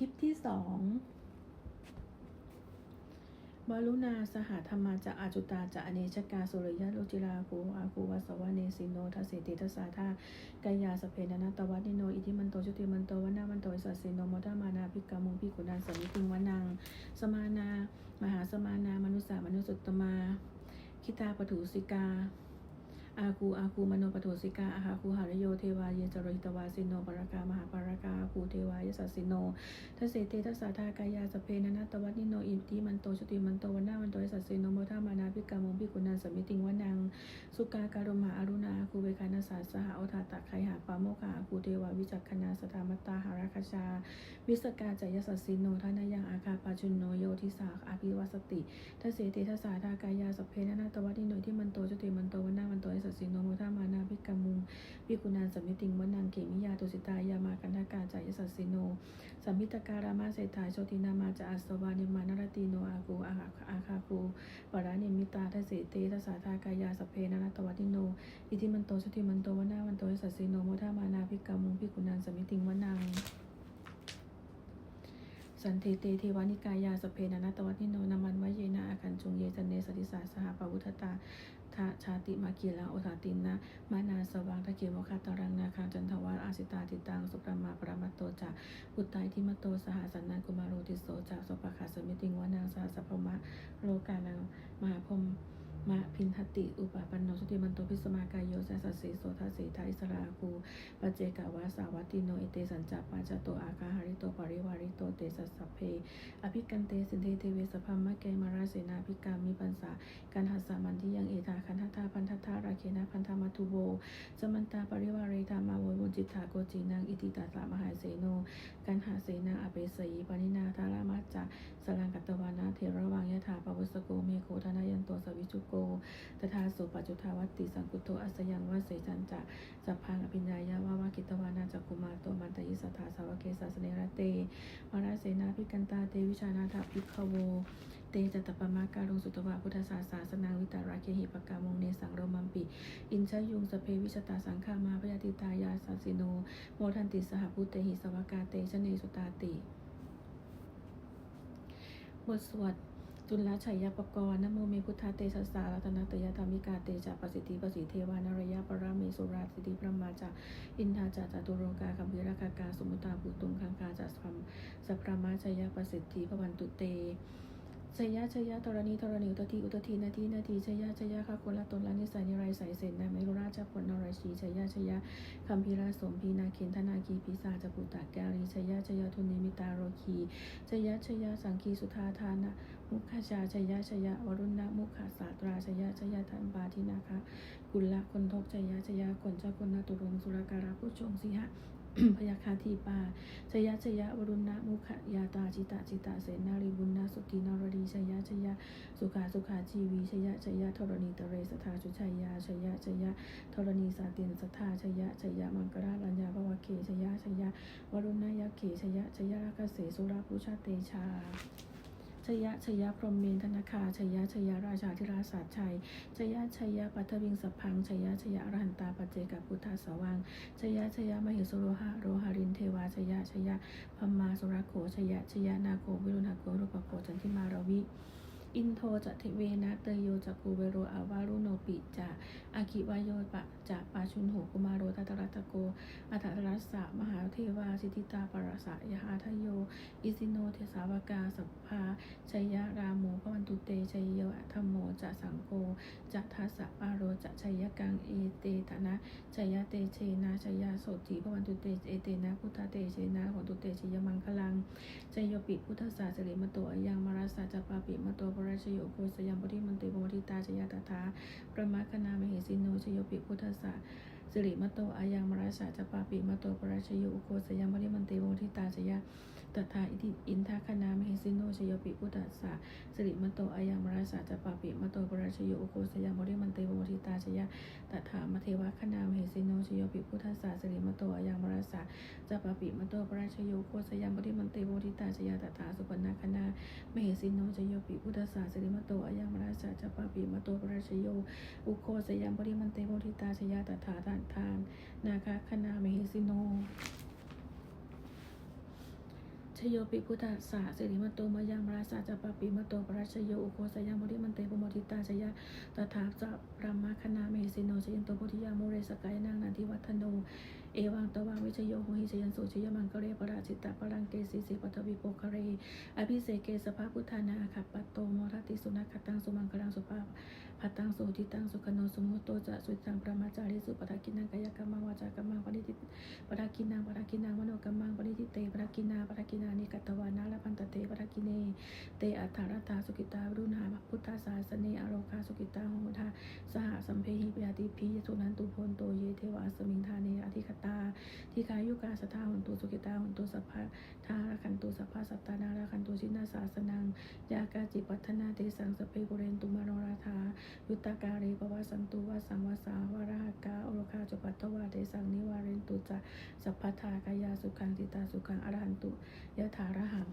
คลิปที่สองวรุณาสหธรรมาจะอาจุตาจะอเนชกาสุริยะโลจิราภูอาคูวัสวะเนสิโนทัสเสติทัสสาธากายาสเพนนัตวัตนิโนอิทิมันโตชุติมันโตวนามันโตอิสัสสิโนมทามานาภิกามุงพิกุณันสมิติงวนัง สมานามหาสมานามนุสสามนุสุตตมา คิตาปถุสิกา อาคูอาคูมโนปโทสิกาอาหาคูหารโยเทวาเยจโรหิตวาสิโนปรากามหาปรากาอาคูเทวายสัสสิโนทัสเสเตทัสสาธากายาสเพนันตวัตนิโนอิติมันโตชติมันโตวันนามันโตสัสสิโนโมทามานาภิกามงพิกุนันสมิติงวนังสุกาการมหาอรุณาอาคูเวคานาสาสหโอทาตะไคหาปาโมกาอาคูเทวาวิจักคณาสตามตตาหาราคชา วิสกาจายสัสสิโนทานายังอาคาปาจุนโนโยทิสาอาภิวัสติทัสเสเตทัสสาธากายาสเพนัตวัตนิโนที่มันโตชติมันโตวันนามันโตสัสสิโนโมทามานาภิกามุงพิกุนันสมิติงวนังเกมิยาตุสิตายามากันทากาจายสัสสิโนสัมมิตการามาเศรษฐาโชตินามาจะอัสวานิมานารติโนอากูอาหาอาคาคูปรานิมิตาทัสเสเตทัสสาธากายาสเพนันตวัติโนอิทิมันโตชติมันโตวนาวันโตสัสสิโนโมทามานาภิกามุงพิกุนันสมิติงวนังสันเทเตเทวานิกายาสเพนันตวัติโนนามันวะเยนะอาคันจุงเยจันเนสติสาสหปวุทธตา ทะชาติมากีลาโอทาตินนะมานาสว่างตะเกียวคาตารังนาคาจันทวาอาสิตาติตังสุปรามาปรามัตโตจะพุตตายทิมโตสหสันนันกุมารโรติโสจะสปะคาสมิติงวานางสาสัพพมะโลกานังมหาพรม มาพินทติ อุปปันโนสติมันโตพิสมากายโยสัสสีโสทัสสีทาอิสราคูปัจเจกาวาสาวัติโน เอเตสัญจปาจโตอาคาหาริโตปริวาริโตเตสัสสเพ อภิกันเตสินเทเทเวสพัมมะเกมาราเสนาภิกามิปัญสาการหัสสามันที่ยังเอตาคันทัตตาพัน สมันตาปริวาเรธามาวยวนจิตถาโกจีนังอิติตาสามหาเสโนกันหาเสนาอเปสีปานินาธารามาจจาสลังกัตวานาเทระวังยะถาปวสโกเมโคธนายันโตสวิจุโกตถาสุปัจจุทาวัตติสังกุโตอัสยังวะเสจันจะสัพพังอภิญญายาวาวากิตวานาจักกุมาโตมันตยิสัทาสาวเกสาสเนรเตวราเสนาพิกันตาเตวิชานาถาภิกขโว เตจตปมาการุงสุตวะพุทธศาสาสนาวิตาราเคหิปกามงเนสังโรมัมปิอินชยุงสเพวิชตาสังฆามาพยาติตายาสัสสิโนโมทันติสหพุเตหิสวากาเตชเนสุตาติบทสวดจุลชัยยปกรณ์นโมเมพุทธาเตชะสารัตนตยธรรมิกาเตจาปสิทธิปสิเทวานรยะปรามีสุราสิทธิพระมาจาอินทาจาจตุโรกาคัมพิรากากาสมุตาบุตุงคังคาจัสพัมสัพพมาชัยยปสิทธิพวันตุเต ชยยะชยยะธรณีธรณีอุตทีอุตทีนาทีนาทีชยยะชยยะข้าคนละตนละนิสัยนิไรใสเสนนะเมรุราชผลนรชีชยยะชยยะคัมพีราสมพีนาเคนธนาคีพิสาจปุตตะแกรีชยยะชยยะทุนิมิตาโรคีชยยะชยยะสังคีสุธาทานะมุขชาชยยะชยยะวรุณะมุขศาตราชยยะชยยะทันบาทินาคะกุลละคนทกชยยะชยยะคนเจ้าคนนาตุรงสุรการะผู้ชงสิหะ พยาคาทีปาชยะชยะวรุณะมุขยาตาจิตาจิตาเสนาริบุญนาสุตินารดีชยะชยะสุขาสุขาจีวีชยะชยะธรณีตเรสทาชุชัยยาชยะชยะธรณีสาตินสทธาชยะชยะมังกราลัญญาภวเคชยะชยะวรุณยะเขชยะชยะรักเสสุราภูชาเตชา ชยะชยะพรหมเมนธนาคาชยะชยะราชาธิราชาชัยชยะชยะปัทวิงสพังชยะชยะอรหันตาปัจเจกพุทธาสวังชยะชยะมหิสโรหะโรหารินเทวาชยะชยะพมาสุรโขชยะชยะนาโควิรุณโกรูปโกจันทิมารวิ อินโทจะเทเวนะเตโยจักูเวโรอาวารุโนปิจะอาคิวายโยปะจะปาชุนโหกุมารโรทัตรัตโกอัตตรัสสะมหาเทวาสิทิตาปรสะยะหาทโย อิสิโนเทสาวกาสัพพาชัยยะราโมพวันตุเตชัยโยธรมโมจะสังโฆจะทัสสะปาโรจะชัยยะกังเอเตทนะชัยยะเตเชนะชัยยะโสติพวันตุเตเอเตนะพุทธเตเชนะหนตุเตชยมังคลังจโยปิพุทธศาสริมโตอยังมาราสาจปาปิมโตพราชโยโคสยามปริมันติโมทิตาชยตถาประมาคณามเหสิโนชโยปิพุทธศาสิริมโตอายังมาราสาจปาปิมโตปราชโยโคสยามปริมันติโมทิตาชย ตถาอิทิอินทคณามเหสิโนชโยปิพุทธศาสิริมโตอายังมราสาจะปาปิมโตปราชโยโคสยามปริมันเติโมทิตาชยตถามเทวคณามเหสิโนชโยปิพุทธศาสิริมโตอายังมราสาจะปะปิมโตปราชโยโคสยามปริมันเตโวทิตาชยาตถาสุปนาคณามเหสินโนจโยปิพุทธศาสริมโตอายามราชาจะปะปิมโตปราชโยอุโคสยามปริมันเตโวทิตาชยาตถาทานทานนาคคณามเหสิโน ชโยปิพุทธสาสิริมันโตมายังมราสาจะปปิมโตปราชโยอุโคสยังบริมันเตปโมทิตาชยะตถาจะปรมาคณาเมหิสิโนชยันโตโพธิยาโมเรสกายนางนันทิวัฒโนเอวังตวังวิชโยโหหิชยันโสชยมังกเรปราชิตาปรังเกสีสีปัทวิโปคเร อภิเศเกสภาพุทธานาขับปัตโตโมทัตติสุนัขตังสุมังคลังสุภาพพัตตังโสทิตังสุขโนสุโมโตจะสุตังประมาจาริสุปทากินังกายกรรมังวาจากรรมังปณิทิปทากินังปทากินังมโนกรรมังปณิทิเตปทากินาปทากินานิกัตวานาลพันตเตปทากิเน เตอัฏฐารตาสุกิตารุณาพุทธาสาสเนอโรคาสุกิตาโหทาสหสัมเพหิปยาติพียสุนันตุพนโตเยเทวาสมิงธาเนอธิคตตาทิคายุกาสทาหุนตุสุกิตาหุนตุสัพพะทาราคันตุสัพพะสัตตานาราคันตุชินาสาสนังยากาจิปัฒนาเตสังสเปกุเรนตุมโนราธายุตตาการีปวาสันตุวาสังวาสาวาราหกาโอรคาจุปัตตวาเตสังนิวาเรนตุจะสัพพทากายาสุขังติตาสุขังอรหันตุยะถาระหัง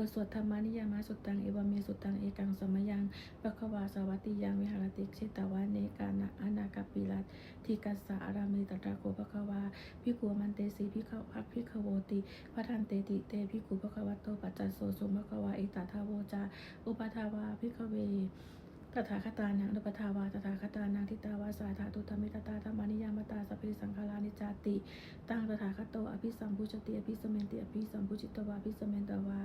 บทสวดธรรมานิยามะสุตตังเอวเมสุตตังเอกังสมยังปะควาสวัติยังวิหารติเชตวาเนกานะอนาคปิรัตทิกัสสะอารามีตตระโกปะควาพิกูมันเตสีพิขพักพิขโวติพัทันเตติเตพิกุปะควาโตปัจจัสโสสุมะควาเอตตาทาโวจาอุปทาวาพิขเว ตถาคตานังนุปทาวาตถาคตานังทิตาวาสาธาตุธรรมิตตาธรรมานิยามตาสัพเพสังขารานิจาติ ตั้งตถาคตโตอภิสัมพุชติอภิสมเมนติอภิสัมพุชิตวาอภิสมเมนตวา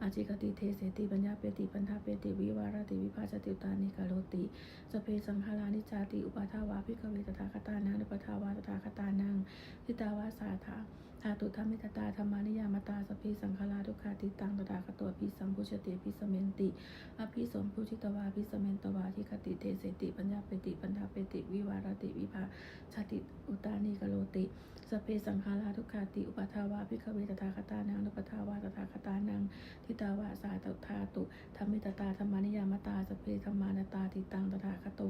อาจิกติเทเสติปัญญาเปติปัญทาเปติวิวารติวิภาชติอุตานิกาโลติสัพเพสังขารานิจาติอุปาทาวาภิกขเวตถาคตานังนุปทาวาตถาคตานังทิตาวาสาธา ธาตุธรรมิตตาธรรมานิยามตาสพเพสังขาราทุกขาติตังตถาคตโตอภิสัมพุชติอภิสเมนติอภิสมพุชิตวาอภิสมเมนตวาทิคติเทเสติปัญญาเปติปัญญาเปติวิวารติวิภาชาติอุตานิกโลติสเพสังขาราทุกขาติอุปทาวาภิกเวตถาคตานังนุปทาวาตถาคตานังทิตาวาสาตถาตุธรรมิตตาธรรมานิยามตาสพเพธรรมานตาติตังตถาคโต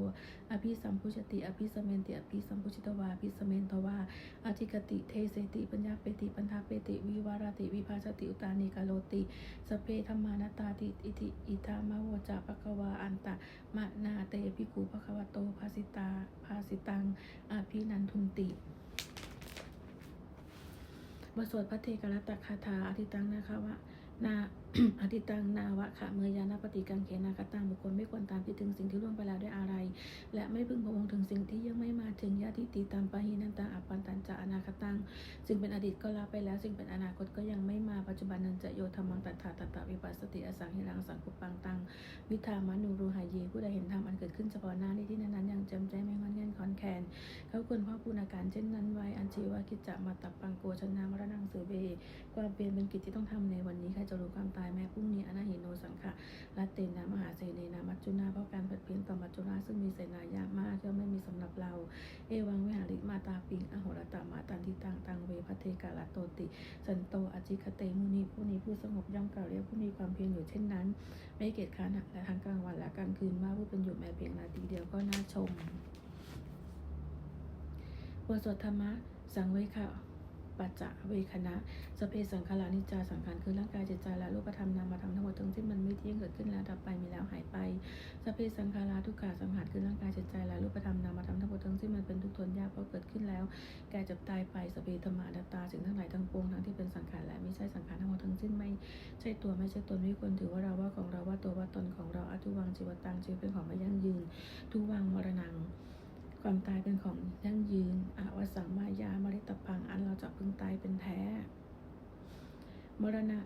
อภิสัมพุชติอภิสเมนติอภิสัมพุชิตวาอภิสมเมนตวาอธิกติเทเสติปัญญาเปติปัญญาเปติวิวารติวิภาชติอุตานิกาโลติ สเพธรรมานตาติอิติอิทามาวจาปะกวาอันตะมะนาเตภิกูปะคะวะโตภาสิตาภาสิตังอาภินันทุนติบทสวดพระเทกรัตตคาถาอธิตังนะคะว่า นาอธิตังนาวะค่ะเมยานาปฏิกังเขนาคตังบุคคลไม่ควรตามคิดถึงสิ่งที่ล่วงไปแล้วด้วยอะไร และไม่พึงพะวงถึงสิ่งที่ยังไม่มาถึงญาติติตามปะหินันตังอัปปันตันจะอนาคตังสิ่งเป็นอดีตก็ลาไปแล้วสิ่งเป็นอนาคตก็ยังไม่มาปัจจุบันนันจะโยธรรมังตัทธาตตะวิปัสสติอสังหิรังสังคุปังตังวิธามานูรูหายเยผู้ใดเห็นธรรมอันเกิดขึ้นเฉพาะหน้าในที่นั้นๆยังจำใจไม่งอนเง่นคอนแคนเขาควรพ่อปูนอาการเช่นนั้นไว้อันชีวากิจจะมาตับปังโกชนามรณังสือเบความเปลี่ยนเป็นกิจที่ต้องทำในวันนี้ใครจะรู้ความตายแม้พรุ่งนี้อนาหิโนสังขะรัตเตนามหาเสเนนามัจจุนาเพราะการผัดเพี้ยนต่อมัจจุราซึ่งมีเสนายามากย่อมไม่มีสำหรับเรา เอวังวิหาริมาตาปิงอโหรตามาตันทิตังตังเวพเทกาลโตติ สันโตอจิคเตมุนีผู้นี้ผู้สงบย่อมกล่าวเรียกผู้มีความเพียรอยู่เช่นนั้น ไม่เกียจค้านและทั้งกลางวันและกลางคืนว่าผู้เป็นอยู่แม้เพียงนาทีเดียวก็น่าชมบทสวดธรรมะสังเวคะ ปัจจเวคณะสเพสังขารานิจจาสังขารคือร่างกายจิตใจและรูปธรรมนามธรรมทั้งหมดทั้งสิ้นมันไม่เที่ยงเกิดขึ้นแล้วดับไปมีแล้วหายไปสเพสังขาราทุกขาสังขารคือร่างกายจิตใจและรูปธรรมนามธรรมทั้งหมดทั้งสิ้นมันเป็นทุกทนยากเพราะเกิดขึ้นแล้ว แก่จ็บตายไปสเพธรรมานัตตาสิ่งทั้งหลายทั้งปวงทั้งที่เป็นสังขารและไม่ใช่สังขารทั้งหมดทั้งสิ้นไม่ใช่ตัวไม่ใช่ตนไม่ควรถือว่าเราว่าของเราว่าตัวว่าตนของเราอทุวังชีวตังชีวิตเป็นของไม่ยั่งยืนทุวังมรณัง ความตายเป็นของยั่งยืนอาวสังมายามริตพัง อันเราจะพึงตายเป็นแท้ มรณะ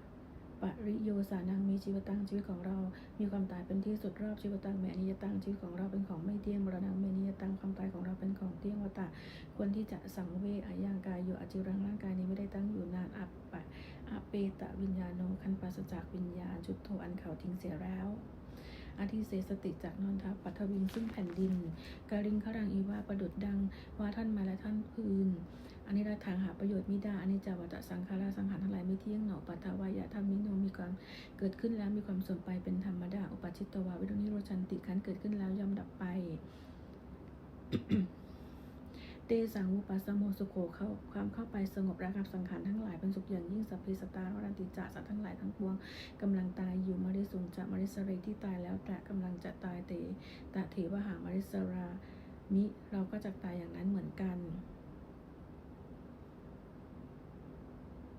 ปริโยสานังมีชีวตังชีวิตของเรา มีความตายเป็นที่สุดรอบชีวตังแมอนิยตังชีวิตของเราเป็นของไม่เที่ยงมรณะเมนิยตังความตายของเราเป็นของเที่ยงวตาควรที่จะสังเวอายังกายอยู่อจิรังร่างกายนี้ไม่ได้ตั้งอยู่นานอัปปะอเปตะวิญญาโนคันปราศจากวิญญาณจุดโทอันเขาทิ้งเสียแล้ว อาทิเสสติจากนนทปัทวิงซึ่งแผ่นดินกาลิงขรังอีวาประดุดดังว่าท่านมาและท่านพืนอันนี้เราทางหาประโยชน์มิได้อันนี้จาวัตสังขาราสังขารทั้งหลายไม่เที่ยงหนอปัทวายะธรรมิโนมีความเกิดขึ้นแล้วมีความส่วนไปเป็นธรรมดาอุปาชิตตวาวิรุณิโรชันติขันเกิดขึ้นแล้วย่อมดับไป เตสังอุปัสสโมสุโขเข้าความเข้าไปสงบระงับสังขารทั้งหลายเป็นสุขอย่างยิ่งสัพเพสตารรันติจะสัตว์ทั้งหลายทั้งปวงกำลังตายอยู่มาริสุงจะมาริสเรที่ตายแล้วแต่กำลังจะตายเตตะเถวหามาริสรามิเราก็จะตายอย่างนั้นเหมือนกัน